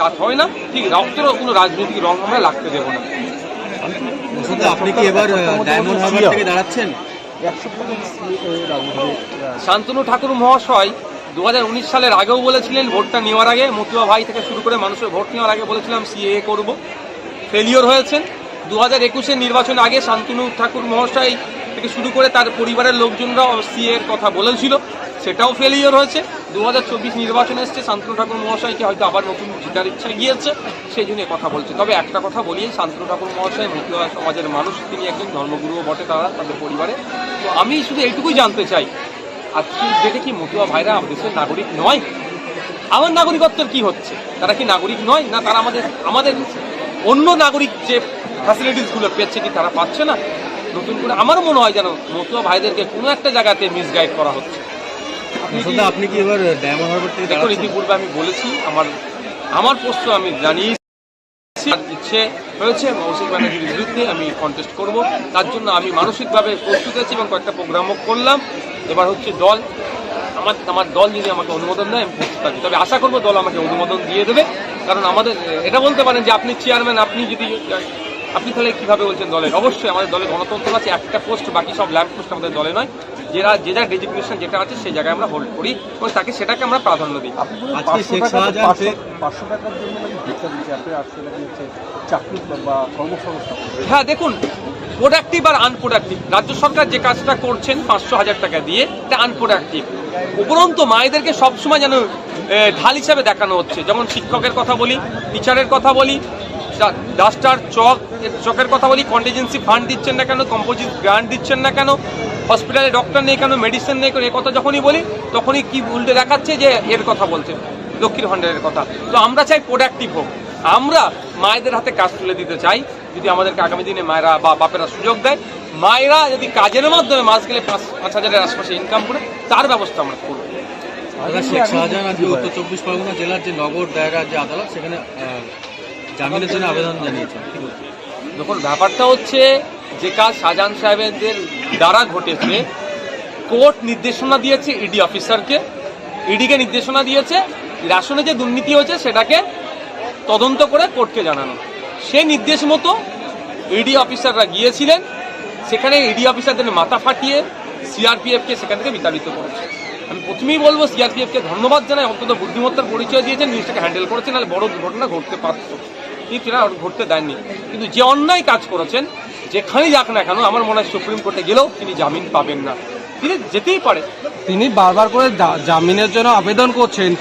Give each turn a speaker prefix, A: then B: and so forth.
A: জাত হয় না ঠিক রক্তেরও কোনো রাজনৈতিক রং আমরা লাগতে দেবো না।
B: আপনি কি এবার ডায়মন্ড হারবার থেকে দাঁড়াচ্ছেন?
A: শান্তনু ঠাকুর মহাশয় দুহাজার উনিশ সালের আগেও বলেছিলেন ভোটটা নেওয়ার আগে মতুয়া ভাই থেকে শুরু করে মানুষের ভোট নেওয়ার আগে বলেছিলাম সিএ করব। ফেলিওর হয়েছেন। দু হাজার একুশের নির্বাচন আগে শান্তনু ঠাকুর মহাশয় থেকে শুরু করে তার পরিবারের লোকজনরা সিএ এর কথা বলেছিল সেটাও ফেলিওর হয়েছে। দু হাজার চব্বিশ নির্বাচন এসছে, শান্তনু ঠাকুর মহাশয়কে হয়তো আবার নতুন জিতার ইচ্ছা গিয়েছে, সেই জন্য কথা বলছে। তবে একটা কথা বলি, শান্তনু ঠাকুর মহাশয় মতুয়া সমাজের মানুষ, তিনি একজন ধর্মগুরুও বটে তারা, তাদের পরিবারে। তো আমি শুধু এইটুকুই জানতে চাই আজকে ডেটে কি মতুয়া ভাইরা দেশের নাগরিক নয়? আমার নাগরিকত্বের কি হচ্ছে? তারা কি নাগরিক নয়? না, তারা আমাদের আমাদের অন্য নাগরিক যে ফ্যাসিলিটিসগুলো পেচ্ছে কি তারা পাচ্ছে না? নতুন করে আমারও মনে হয় যেন মতুয়া ভাইদেরকে কোনো একটা জায়গাতে মিসগাইড করা হচ্ছে।
B: আপনি কি এবার ডায়মন্ড হারবার থেকে
A: দেখুন ইতিপূর্বে আমি বলেছি আমার আমার প্রশ্ন আমি জানিয়েছি ইচ্ছে হয়েছে মৌসিক ব্যানার্জির বিরুদ্ধে আমি কন্টেস্ট করব। তার জন্য আমি মানসিকভাবে প্রস্তুত আছি এবং কয়েকটা প্রোগ্রামও করলাম। এবার হচ্ছে দল। আমার আমার দল যদি আমাকে অনুমোদন দেয় আমি প্রস্তুত আছি তবে আশা করব দল আমাকে অনুমোদন দিয়ে দেবে। কারণ আমাদের এটা বলতে পারেন যে আপনি চেয়ারম্যান আপনি যদি আপনি তাহলে কীভাবে বলছেন দলের? অবশ্যই আমাদের দলে গণতন্ত্র আছে একটা পোস্ট বাকি সব ল্যাম্প পোস্ট আমাদের দলে নয়। যেটা যে যার ডেজিগনেশন যেটা আছে সেই জায়গায় আমরা হোল্ড করি এবং তাকে সেটাকে আমরা প্রাধান্য দিই। হ্যাঁ দেখুন প্রোডাক্টিভ আর আনপ্রোডাক্টিভ রাজ্য সরকার যে কাজটা করছেন পাঁচশো হাজার টাকা দিয়ে এটা আনপ্রোডাক্টিভ উপরন্তু মায়েদেরকে সবসময় যেন ঢাল হিসাবে দেখানো হচ্ছে। যেমন শিক্ষকের কথা বলি টিচারের কথা বলি ডাস্টার চক চকের কথা বলি কন্টিজেন্সি ফান্ড দিচ্ছেন না কেন কম্পোজিট গ্রান্ট দিচ্ছেন না কেন হসপিটালে ডক্টর নেই কেন মেডিসিন নেই কেন, এ কথা যখনই বলি, তখনই কি উল্টে দেখাচ্ছে যে এর কথা বলছে লক্ষ্মীর ভাণ্ডারের কথা। তো আমরা চাই প্রোডাক্টিভ হোক। আমরা মায়েদের হাতে কাজ তুলে দিতে চাই, যদি আমাদেরকে আগামী দিনে মায়েরা বা বাপেরা সুযোগ দেয়, মায়েরা যদি কাজের মাধ্যমে মাস গেলে পাঁচ পাঁচ হাজারের আশপাশে ইনকাম করে, তার ব্যবস্থা আমরা করব।
B: শাহজাহান আজকে উত্তর চব্বিশ পরগনা জেলার যে নগর দায়রা যে আদালত, সেখানে জামিনের জন্য আবেদন জানিয়েছেন
A: দেখুন, ব্যাপারটা হচ্ছে যে কাজ শাহজাহান সাহেবদের দ্বারা ঘটেছে, কোর্ট নির্দেশনা দিয়েছে ইডি অফিসারকে, ইডিকে নির্দেশনা দিয়েছে রেশনে যে দুর্নীতি হয়েছে সেটাকে তদন্ত করে কোর্টকে জানানো। সেই নির্দেশ মতো ইডি অফিসাররা গিয়েছিলেন, সেখানে ইডি অফিসারদের মাথা ফাটিয়ে সিআরপিএফকে সেখান থেকে বিতাড়িত করেছে। আমি প্রথমেই বলব, সিআরপিএফকে ধন্যবাদ জানাই, অন্তত বুদ্ধিমত্তার পরিচয় দিয়েছেন, জিনিসটাকে হ্যান্ডেল করেছেন, নাহলে বড় দুর্ঘটনা ঘটতে পারত। এরা ঘটতে দেননি। কিন্তু যে অন্যায় কাজ করেছেন যেখানেই যাক না কেন, আমার মনে হয় সুপ্রিম কোর্টে গেলেও তিনি জামিন পাবেন না। তিনি যেতেই পারে।
C: তিনি বারবার করে জামিনের জন্য আবেদন করছেন।